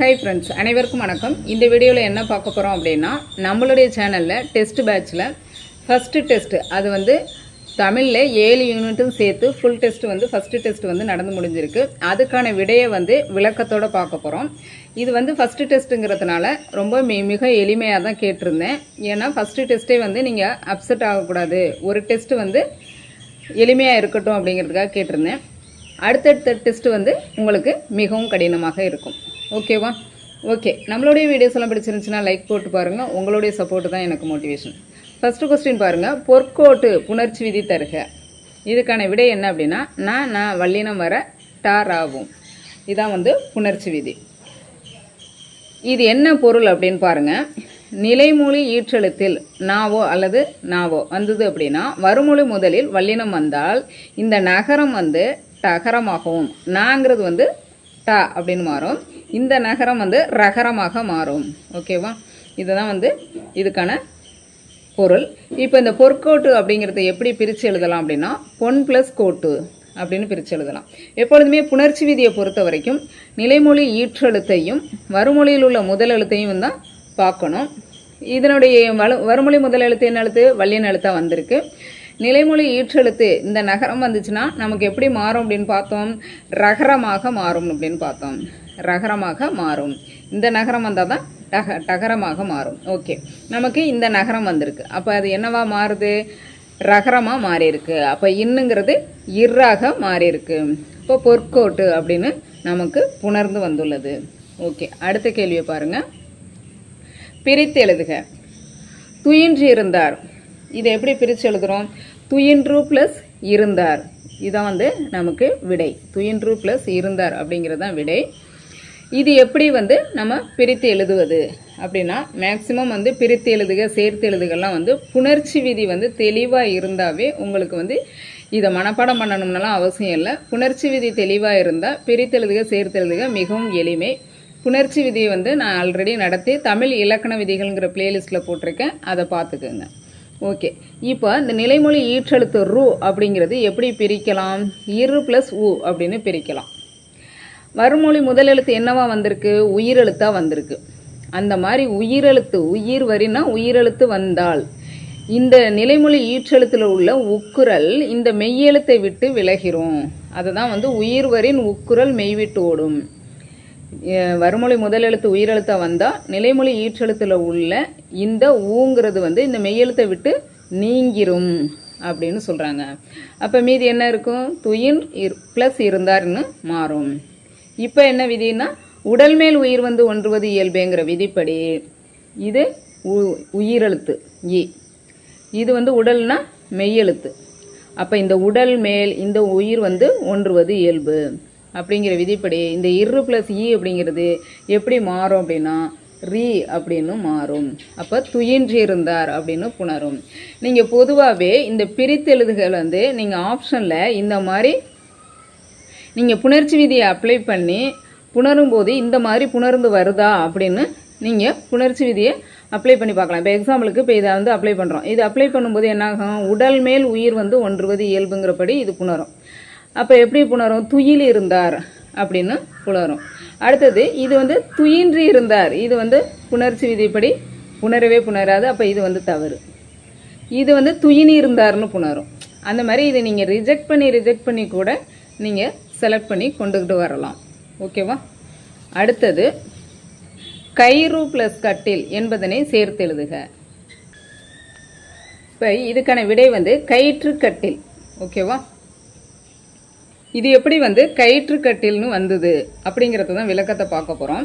Hi friends அனைவருக்கும் வணக்கம். இந்த வீடியோவில் என்ன பார்க்க போகிறோம் அப்படின்னா நம்மளுடைய சேனலில் டெஸ்ட் பேட்ச்சில் ஃபஸ்ட்டு டெஸ்ட்டு அது வந்து தமிழில் ஏழு யூனிட்டும் சேர்த்து ஃபுல் டெஸ்ட் வந்து ஃபஸ்ட்டு டெஸ்ட் வந்து நடந்து முடிஞ்சிருக்கு. அதுக்கான விடையை வந்து விளக்கத்தோடு பார்க்க போகிறோம் இது வந்து ஃபஸ்ட்டு டெஸ்ட்டுங்கிறதுனால ரொம்ப மிக எளிமையாக தான் கேட்டிருந்தேன். ஏன்னா ஃபஸ்ட்டு டெஸ்ட்டே வந்து நீங்கள் அப்செட் ஆகக்கூடாது. ஒரு டெஸ்ட்டு வந்து எளிமையாக இருக்கட்டும் அப்படிங்கிறதுக்காக கேட்டிருந்தேன். அடுத்தடுத்த டெஸ்ட்டு வந்து உங்களுக்கு மிகவும் கடினமாக இருக்கும். ஓகேவா ஓகே நம்மளுடைய வீடியோஸ் எல்லாம் பிடிச்சிருந்துச்சுன்னா லைக் போட்டு பாருங்கள் உங்களுடைய சப்போர்ட் தான் எனக்கு மோட்டிவேஷன் ஃபஸ்ட்டு கொஸ்டின் பாருங்கள் பொற்கோட்டு புணர்ச்சி விதி தருக. இதுக்கான விடை என்ன அப்படின்னா நான் நான் வல்லினம் வர டார் ஆகும் இதான் வந்து புணர்ச்சி விதி. இது என்ன பொருள் அப்படின்னு பாருங்கள் நிலைமொழி ஈற்றெழுத்தில் நாவோ அல்லது நாவோ. வந்தது அப்படின்னா வருமொழி முதலில் வல்லினம் வந்தால் இந்த நகரம் வந்து டகரமாகவும் நாங்கிறது வந்து ட அப்படின்னு மாறும். இந்த நகரம் வந்து ரகரமாக மாறும். ஓகேவா இதுதான் வந்து இதுக்கான பொருள். இப்போ இந்த பொற்கோட்டு அப்படிங்கிறத எப்படி பிரித்து எழுதலாம் அப்படின்னா பொன் ப்ளஸ் கோட்டு அப்படின்னு பிரித்து எழுதலாம். எப்பொழுதுமே புணர்ச்சி விதியை பொறுத்த வரைக்கும் நிலைமொழி ஈற்றெழுத்தையும் வறுமொழியில் உள்ள முதல் எழுத்தையும் தான் பார்க்கணும். இதனுடைய வலு வறுமொழி முதல் எழுத்து என்ன எழுத்து? வல்லியன் எழுத்தாக வந்திருக்கு. நிலைமொழி ஈற்றெழுத்து இந்த நகரம் வந்துச்சுன்னா நமக்கு எப்படி மாறும் அப்படின்னு பார்த்தோம்? ரகரமாக மாறும் அப்படின்னு பார்த்தோம். ரகரமாக மாறும். இந்த நகரம் வந்தால் தான் டக டகரமாக மாறும். ஓகே. நமக்கு இந்த நகரம் வந்திருக்கு. அப்போ அது என்னவா மாறுது? ரகரமாக மாறியிருக்கு. அப்போ இன்னுங்கிறது இர்ராக மாறியிருக்கு. இப்போ பொற்கோட்டு அப்படின்னு நமக்கு புணர்ந்து வந்துள்ளது. ஓகே. அடுத்த கேள்வியை பாருங்கள் பிரித்து எழுதுக துயின்றி இருந்தார் இதை எப்படி பிரித்து எழுதுகிறோம் துயின்று ப்ளஸ் இருந்தார். இதான் வந்து நமக்கு விடை. துயின்று ப்ளஸ் இருந்தார் அப்படிங்கிறது தான் விடை. இது எப்படி வந்து நம்ம பிரித்து எழுதுவது? அப்படின்னா மேக்சிமம் வந்து பிரித்து எழுதுக சேர்த்து எழுதுகள்லாம் வந்து புணர்ச்சி விதி வந்து தெளிவாக இருந்தாவே உங்களுக்கு வந்து இதை மனப்பாடம் பண்ணணும்னாலும் அவசியம் இல்லை. புணர்ச்சி விதி தெளிவாக இருந்தால் பிரித்து எழுதுக சேர்த்து எழுதுக மிகவும் எளிமை. புணர்ச்சி விதியை வந்து நான் ஆல்ரெடி நடத்தி தமிழ் இலக்கண விதிகள்ங்கிற பிளேலிஸ்ட்டில் போட்டிருக்கேன். அதை பார்த்துக்குங்க. ஓகே. இப்போ இந்த நிலைமொழி ஈற்றெழுத்து ரு அப்படிங்கிறது எப்படி பிரிக்கலாம்? இரு ப்ளஸ் உ அப்படின்னு பிரிக்கலாம். வறுமொழி முதல் எழுத்து என்னவா வந்திருக்கு? உயிரெழுத்தாக வந்திருக்கு. அந்த மாதிரி உயிரெழுத்து உயிர் வரினா உயிரெழுத்து வந்தால். இந்த நிலைமொழி ஈற்றெழுத்தில் உள்ள உக்குரல் இந்த மெய்யெழுத்தை விட்டு விலகிறோம் அதை தான் வந்து உயிர் வரின் உக்குரல் மெய்விட்டு ஓடும். வறுமொழி முதல் எழுத்து உயிரெழுத்தாக வந்தால் நிலைமொழி ஈற்றெழுத்தில் உள்ள இந்த ஊங்கிறது வந்து இந்த மெய்யெழுத்தை விட்டு நீங்கிரும் அப்படின்னு சொல்கிறாங்க அப்போ மீதி என்ன இருக்கும்? துயின் இர் ப்ளஸ் இருந்தார்னு மாறும். இப்போ என்ன விதினா உடல் மேல் உயிர் வந்து ஒன்றுவது இயல்பேங்கிற விதிப்படி. இது உயிரெழுத்து இ. இது வந்து உடல்னா மெய்யெழுத்து. அப்போ இந்த உடல் மேல் இந்த உயிர் வந்து ஒன்றுவது இயல்பு. அப்படிங்கிற விதிப்படி இந்த இரு ப்ளஸ் இ e அப்படிங்கிறது எப்படி மாறும் அப்படின்னா ரீ அப்படின்னு மாறும். அப்போ துயின்றி இருந்தார் அப்படின்னு புணரும். நீங்கள் பொதுவாகவே இந்த பிரித்தெழுதுகள் வந்து நீங்கள் ஆப்ஷனில் இந்த மாதிரி நீங்கள் புணர்ச்சி விதியை அப்ளை பண்ணி புணரும் போது இந்த மாதிரி புணர்ந்து வருதா அப்படின்னு நீங்கள் புணர்ச்சி விதியை அப்ளை பண்ணி பார்க்கலாம். இப்போ எக்ஸாம்பிளுக்கு இப்போ இதை வந்து அப்ளை பண்ணுறோம் இது அப்ளை பண்ணும்போது என்னாகும்? உடல் மேல் உயிர் வந்து ஒன்றுவது இயல்புங்கிறபடி இது புணரும். அப்போ எப்படி புணரும்? துயில் இருந்தார் அப்படின்னு புணரும். அடுத்தது இது வந்து துயின்றி இருந்தார். இது வந்து புணர்ச்சி விதிப்படி புணரவே புணராது. அப்போ இது வந்து தவறு. இது வந்து துயினி இருந்தார்னு புணரும். அந்த மாதிரி இதை நீங்கள் ரிஜெக்ட் பண்ணி ரிஜெக்ட் பண்ணி கூட நீங்கள் செலக்ட் பண்ணி கொண்டுக்கிட்டு வரலாம். ஓகேவா அடுத்தது கயிறு ப்ளஸ் கட்டில் என்பதனை சேர்த்து எழுதுக. இப்போ இதுக்கான விடை வந்து கயிற்று கட்டில். ஓகேவா இது எப்படி வந்து கயிற்று கட்டில்னு வந்தது அப்படிங்கிறத தான் விளக்கத்தை பார்க்க போகிறோம்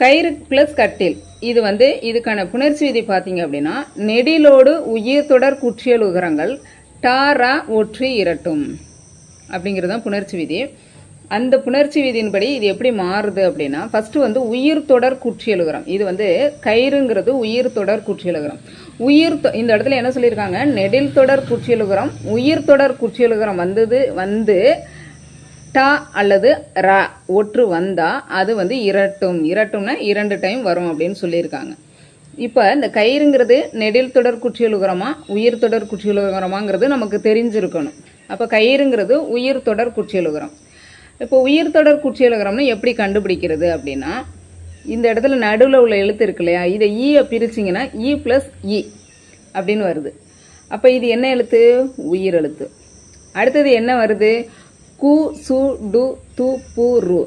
கயிறு ப்ளஸ் கட்டில். இது வந்து இதுக்கான புணர்ச்சி விதி பார்த்தீங்க அப்படின்னா நெடிலோடு உயிர் தொடர் குற்றியல் உகரங்கள் டாரா ஒற்றி இரட்டும். அப்படிங்கிறது தான் புணர்ச்சி விதி. அந்த புணர்ச்சி விதியின்படி இது எப்படி மாறுது அப்படின்னா ஃபஸ்ட்டு வந்து உயிர் தொடர் குற்றியலுகரம் இது வந்து கயிறுங்கிறது உயிர் தொடர் குற்றியலுகரம் உயிர் இந்த இடத்துல என்ன சொல்லியிருக்காங்க? நெடில் தொடர் குற்றியலுகரம் உயிர் தொடர் குற்றியலுகரம் வந்தது வந்து டா அல்லது ரா ஒற்று வந்தால் அது வந்து இரட்டும். இரட்டும்னா இரண்டு டைம் வரும் அப்படின்னு சொல்லியிருக்காங்க. இப்போ இந்த கயிறுங்கிறது நெடில் தொடர் குற்றியலுகரமா உயிர் தொடர் குற்றியலுகரமாங்கிறது நமக்கு தெரிஞ்சிருக்கணும். அப்போ கயிறுங்கிறது உயிர் தொடர் குற்றியலுகரம் இப்போ உயிர் தொடர் குற்றியலுகரம்னு எப்படி கண்டுபிடிக்கிறது அப்படின்னா இந்த இடத்துல நடுவில் உள்ள எழுத்து இருக்கு இல்லையா? இதை e ஈயை பிரிச்சிங்கன்னா இ ப்ளஸ் இ அப்படின்னு வருது. அப்போ இது என்ன எழுத்து? உயிர் எழுத்து. அடுத்தது என்ன வருது? கு சு டு து பு ரு.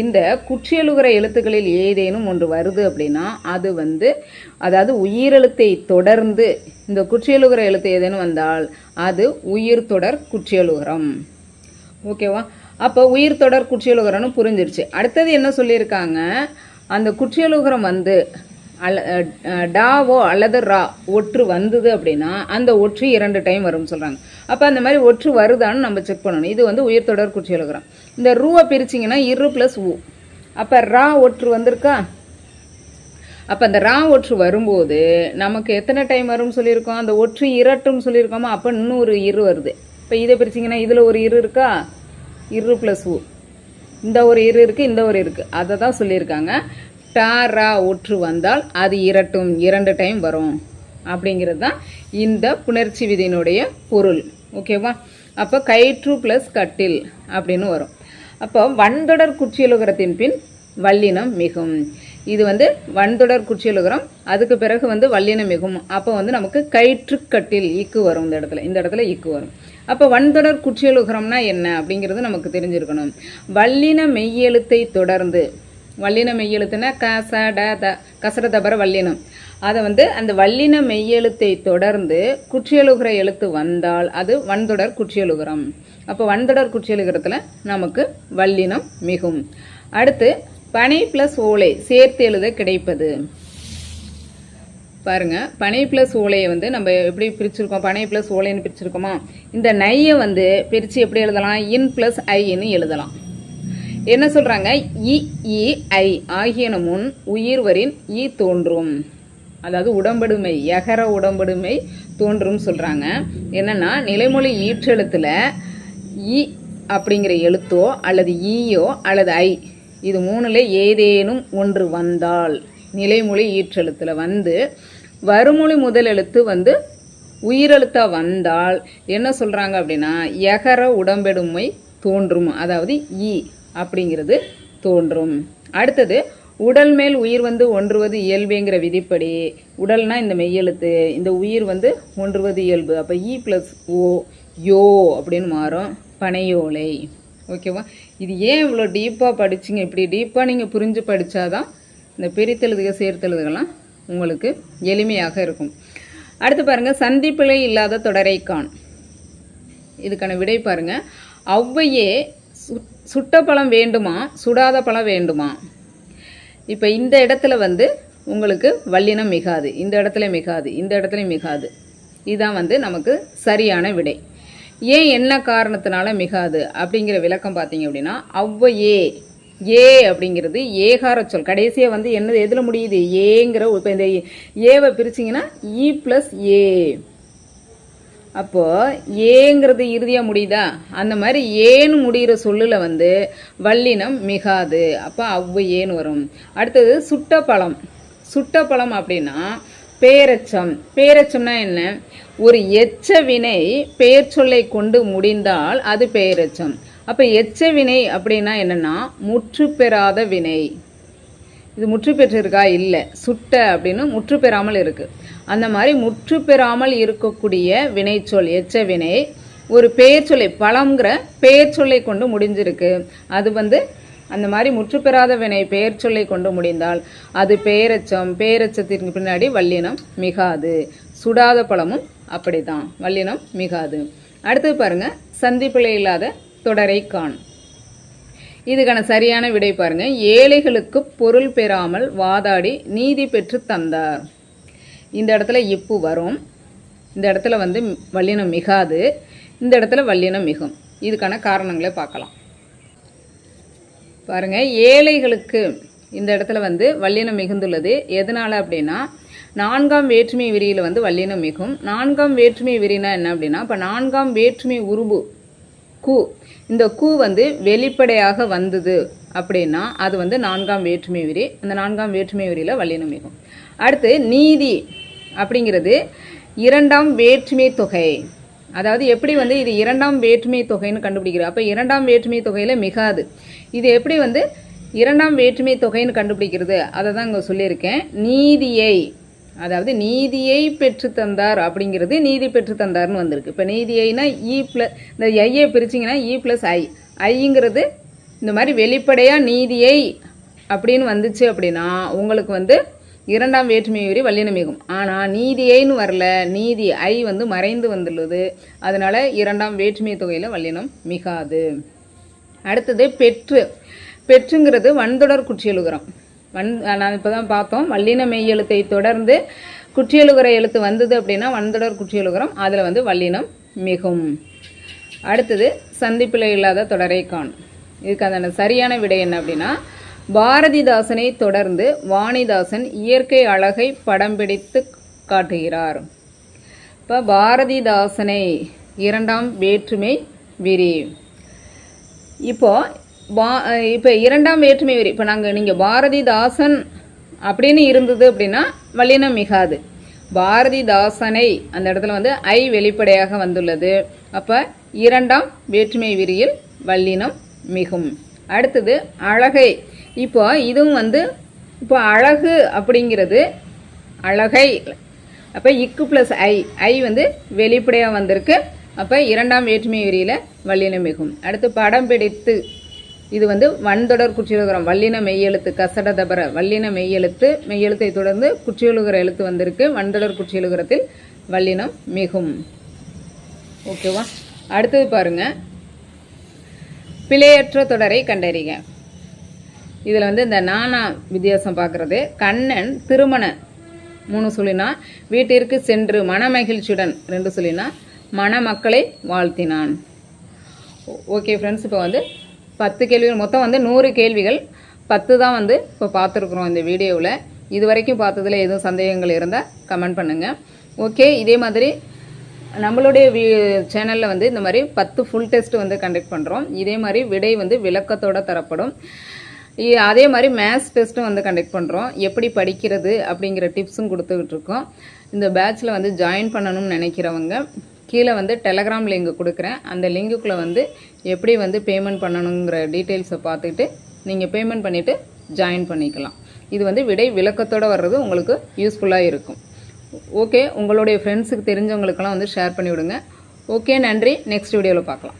இந்த குற்றியலுகிற எழுத்துக்களில் ஏதேனும் ஒன்று வருது அப்படின்னா அது வந்து அதாவது உயிரெழுத்தை தொடர்ந்து இந்த குற்றியலுகிற எழுத்து ஏதேனும் வந்தால் அது உயிர் தொடர் குற்றியலுகரம் ஓகேவா? அப்போ உயிர் தொடர் குற்றியலுகரம்னு புரிஞ்சிருச்சு. அடுத்தது என்ன சொல்லியிருக்காங்க? அந்த குற்றியலுகரம் வந்து அல்ல டாவோ அல்லது ரா ஒற்று வந்தது அப்படின்னா அந்த ஒற்று இரண்டு டைம் வரும்னு சொல்கிறாங்க அப்போ அந்த மாதிரி ஒற்று வருதான்னு நம்ம செக் பண்ணணும். இது வந்து உயிர் தொடர் குற்றியலுகரம். இந்த ரூவை பிரிச்சிங்கன்னா இரு ப்ளஸ் ஊ அப்போ ரா ஒற்று வந்திருக்கா? அப்போ அந்த ரா ஒற்று வரும்போது நமக்கு எத்தனை டைம் வரும்னு சொல்லியிருக்கோம்? அந்த ஒற்று இரட்டும்னு சொல்லியிருக்கோமா? அப்போ இன்னும் ஒரு இரு வருது. இப்போ இதை பிரிச்சிங்கன்னா இதில் ஒரு இரு இருக்கா? இரு ப்ளஸ் ஊ இந்த ஒரு இரு இருக்குது இந்த ஒரு இருக்குது அதை தான் சொல்லியிருக்காங்க டாரா ஒற்று வந்தால் அது இரட்டும். இரண்டு டைம் வரும். அப்படிங்கிறது தான் இந்த புணர்ச்சி விதியினுடைய பொருள். ஓகேவா அப்போ கயிற்று ப்ளஸ் கட்டில் அப்படின்னு வரும். அப்போ வன்தொடர் குற்றியலுகரத்தின் பின் வல்லினம் மிகும். இது வந்து வன்தொடர் குற்றியலுகரம். அதுக்கு பிறகு வந்து வல்லினம் மிகும். அப்போ வந்து நமக்கு கயிற்று கட்டில் இக்கு வரும் இந்த இடத்துல. இந்த இடத்துல இக்கு வரும். அப்போ வன்தொடர் குற்றியலுகரம்னா என்ன அப்படிங்கிறது நமக்கு தெரிஞ்சிருக்கணும். வல்லின மெய்யெழுத்தை தொடர்ந்து வல்லின மெய்யெழுத்துனா கசட த கசர தபர வல்லினம். அதை வந்து அந்த வல்லின மெய்யெழுத்தை தொடர்ந்து குற்றியலுகிற எழுத்து வந்தால் அது வன்தொடர் குற்றியலுகரம். அப்போ வன்தொடர் குற்றியலுகரத்தில் நமக்கு வல்லினம் மிகும். அடுத்து பனை ப்ளஸ் ஓலை சேர்த்து எழுத கிடைப்பது. பாருங்க பனை ப்ளஸ் ஓலையை வந்து நம்ம எப்படி பிரிச்சிருக்கோம்? பனை ப்ளஸ் ஓலைன்னு பிரிச்சிருக்கோமா? இந்த நையை வந்து பிரித்து எப்படி எழுதலாம்? இன் ப்ளஸ் ஐன்னு எழுதலாம். என்ன சொல்றாங்க? இ இ ஐ ஆகியன முன் உயிர்வரின் இ தோன்றும். அதாவது உடம்படுமை எகர உடம்படுமை தோன்றும் சொல்கிறாங்க என்னன்னா நிலைமொழி ஈற்றெழுத்துல இ அப்படிங்கிற எழுத்தோ அல்லது ஈயோ அல்லது ஐ இது மூணுல ஏதேனும் ஒன்று வந்தால் நிலைமொழி ஈற்றெழுத்தில் வந்து வருமொழி முதல் எழுத்து வந்து உயிரெழுத்தாக வந்தால். என்ன சொல்கிறாங்க அப்படின்னா எகர உடம்பெடுமை தோன்றும். அதாவது ஈ அப்படிங்கிறது தோன்றும். அடுத்தது உடல் மேல் உயிர் வந்து ஒன்றுவது இயல்புங்கிற விதிப்படி உடல்னா இந்த மெய்யெழுத்து இந்த உயிர் வந்து ஒன்றுவது இயல்பு. அப்போ இ ப்ளஸ் ஓ யோ அப்படின்னு மாறும். பனையோலை. ஓகேவா? இது ஏன் இவ்வளோ டீப்பாக படிச்சிங்க? இப்படி டீப்பாக நீங்கள் புரிஞ்சு படித்தாதான் இந்த பிரித்தெழுதுக சேர்த்தெழுதுகள்லாம் உங்களுக்கு எளிமையாக இருக்கும். அடுத்து பாருங்கள் சந்திப்பிழை இல்லாத தொடரை இதுக்கான விடை பாருங்கள் ஔவையே சு- சுட்ட பழம் வேண்டுமா சுடாத பழம் வேண்டுமா? இப்போ இந்த இடத்துல வந்து உங்களுக்கு வல்லினம் மிகாது. இந்த இடத்துல மிகாது இந்த இடத்துல மிகாது. இதுதான் வந்து நமக்கு சரியான விடை. ஏன் என்ன காரணத்தினால மிகாது அப்படிங்கிற விளக்கம் பார்த்தீங்க அப்படின்னா ஔவையே ஏ அப்படிங்கிறது ஏகார சொல். கடைசியாக வந்து என்னது எதில் முடியுது? ஏங்கிற இப்போ இந்த ஏவை பிரிச்சிங்கன்னா இ ப்ளஸ் ஏ அப்போ ஏங்கிறது இறுதியா முடியுதா? அந்த மாதிரி ஏன்னு முடிகிற சொல்லுல வந்து வல்லினம் மிகாது. அப்போ அவ்வு ஏன்னு வரும். அடுத்தது சுட்ட பழம் சுட்ட பழம் அப்படின்னா பேரச்சம். பேரச்சம்னா என்ன? ஒரு எச்ச வினை பெயர் சொல்லை கொண்டு முடிந்தால் அது பேரச்சம். அப்போ எச்ச வினை அப்படின்னா என்னென்னா முற்று பெறாத வினை. இது முற்று பெற்றிருக்கா இல்லை. சுட்ட அப்படின்னு முற்று பெறாமல் இருக்குது அந்த மாதிரி முற்று பெறாமல் இருக்கக்கூடிய வினைச்சொல் எச்ச வினை ஒரு பெயர் சொல்லை பழம்ங்கிற சொல்லை கொண்டு முடிஞ்சிருக்கு. அது வந்து அந்த மாதிரி முற்று பெறாத வினை பெயர் சொல்லை கொண்டு முடிந்தால் அது பெயரச்சம் பெயரச்சத்திற்கு பின்னாடி வல்லினம் மிகாது. சுடாத பழமும் அப்படிதான் வல்லினம் மிகாது. அடுத்தது பாருங்கள் சந்திப்பிழை இல்லாத தொடரை காண். இதுக்கான சரியான விடை பாருங்க. ஏழைகளுக்கு பொருள் பெறாமல் வாதாடி நீதி பெற்று தந்தார். இந்த இடத்துல இப்பு வரும். இந்த இடத்துல வந்து வல்லினம் மிகாது. இந்த இடத்துல வல்லினம் மிகும். இதுக்கான காரணங்களை பார்க்கலாம். பாருங்க. ஏழைகளுக்கு இந்த இடத்துல வந்து வல்லினம் மிகுந்துள்ளது. எதனால் அப்படின்னா நான்காம் வேற்றுமை விரியில் வந்து வல்லினம் மிகும். நான்காம் வேற்றுமை விரினா என்ன அப்படின்னா இப்போ நான்காம் வேற்றுமை உருபு கு இந்த கூ வந்து வெளிப்படையாக வந்தது அப்படின்னா அது வந்து நான்காம் வேற்றுமை விரி. அந்த நான்காம் வேற்றுமை விரியில வல்லினம் மிகும் அடுத்து நீதி அப்படிங்கிறது இரண்டாம் வேற்றுமை தொகை. அதாவது எப்படி வந்து இது இரண்டாம் வேற்றுமை தொகைன்னு கண்டுபிடிக்கிறோம் அப்போ இரண்டாம் வேற்றுமை தொகையில் மிகாது. இது எப்படி வந்து இரண்டாம் வேற்றுமை தொகைன்னு கண்டுபிடிக்கிறது? அதை தான் இங்கே சொல்லியிருக்கேன். நீதியை அதாவது நீதியை பெற்று தந்தார் அப்படிங்கிறது நீதி பெற்று தந்தார்னு வந்திருக்கு. இப்போ நீதியைனா e இ ப்ளஸ் இந்த ஐயை பிரிச்சிங்கன்னா e இ ப்ளஸ் ஐ ஐங்கிறது இந்த மாதிரி வெளிப்படையாக நீதியை அப்படின்னு வந்துச்சு அப்படின்னா உங்களுக்கு வந்து இரண்டாம் வேற்றுமை வரி வல்லினமிகும் ஆனால் நீதியைன்னு வரல நீதி ஐ வந்து மறைந்து வந்துள்ளது. அதனால் இரண்டாம் வேற்றுமை தொகையில் வல்லினம் மிகாது. அடுத்தது பெற்று பெற்றுங்கிறது வன்தொடர் குற்றியலுகரம். வன் நான் இப்போ தான் பார்த்தோம். வல்லின மெய் எழுத்தை தொடர்ந்து குற்றியலுகர எழுத்து வந்தது அப்படின்னா வன்தொடர் குற்றியலுகரம். அதில் வந்து வல்லினம் மிகும். அடுத்தது சந்திப்பில் இல்லாத தொடரை காண். இதுக்கு அந்த சரியான விடை என்ன அப்படின்னா பாரதிதாசனை தொடர்ந்து வாணிதாசன் இயற்கை அழகை படம் பிடித்து காட்டுகிறார். இப்போ பாரதிதாசனை இரண்டாம் வேற்றுமை விரி. இப்போ பா இப்போ இரண்டாம் வேற்றுமை வரி இப்போ நாங்கள் நீங்கள் பாரதிதாசன் அப்படின்னு இருந்தது அப்படின்னா வல்லினம் மிகாது. பாரதிதாசனை அந்த இடத்துல வந்து ஐ வெளிப்படையாக வந்துள்ளது. அப்போ இரண்டாம் வேற்றுமை விரியில் வல்லினம் மிகும். அடுத்தது அழகை. இப்போ இதுவும் வந்து இப்போ அழகு அப்படிங்கிறது அழகை. அப்போ இக்கு ப்ளஸ் ஐ ஐ வந்து வெளிப்படையாக வந்திருக்கு. அப்போ இரண்டாம் வேற்றுமை விரியில் வல்லினம் மிகும். அடுத்து படம் பிடித்து இது வந்து வன்தொடர் குற்றியலுகரம். வல்லின மெய்யெழுத்து கசட தபர வல்லின மெய்யெழுத்து மெய்யெழுத்தை தொடர்ந்து குற்றியலுகர எழுத்து வந்திருக்கு. வன்தொடர் குற்றியலுகரத்தில் வல்லினம் மிகும். ஓகேவா? அடுத்தது பாருங்க. பிழையற்ற தொடரை கண்டறிக. இதில் வந்து இந்த நானா வித்தியாசம் பார்க்குறது கண்ணன் திருமண. மூணு சொல்லினா வீட்டிற்கு சென்று மனமகிழ்ச்சியுடன் ரெண்டு சொல்லினா மணமக்களை வாழ்த்தினான். ஓகே ஃப்ரெண்ட்ஸ் இப்போ வந்து பத்து கேள்விகள். மொத்தம் வந்து நூறு கேள்விகள். பத்து தான் வந்து இப்போ பார்த்துருக்குறோம் இந்த வீடியோவில். இது வரைக்கும் பார்த்ததுல எதுவும் சந்தேகங்கள் இருந்தால் கமெண்ட் பண்ணுங்கள் ஓகே இதே மாதிரி நம்மளுடைய வீ சேனலில் வந்து இந்த மாதிரி பத்து ஃபுல் டெஸ்ட் வந்து கண்டக்ட் பண்ணுறோம் இதே மாதிரி விடை வந்து விளக்கத்தோடு தரப்படும். அதே மாதிரி மேத்ஸ் டெஸ்ட்டும் வந்து கண்டக்ட் பண்ணுறோம் எப்படி படிக்கிறது அப்படிங்கிற டிப்ஸும் கொடுத்துக்கிட்டு இருக்கோம். இந்த பேட்சில் வந்து ஜாயின் பண்ணணும்னு நினைக்கிறவங்க கீழே வந்து டெலகிராம் லிங்க் கொடுக்குறேன். அந்த லிங்குக்குள்ளே வந்து எப்படி வந்து பேமெண்ட் பண்ணணுங்கிற டீட்டெயில்ஸை பார்த்துட்டு நீங்கள் பேமெண்ட் பண்ணிவிட்டு ஜாயின் பண்ணிக்கலாம். இது வந்து விடை விளக்கத்தோடு வர்றது உங்களுக்கு யூஸ்ஃபுல்லாக இருக்கும். ஓகே உங்களுடைய ஃப்ரெண்ட்ஸுக்கு தெரிஞ்சவங்களுக்கெல்லாம் வந்து ஷேர் பண்ணிவிடுங்க. ஓகே நன்றி. நெக்ஸ்ட் வீடியோவில் பார்க்கலாம்.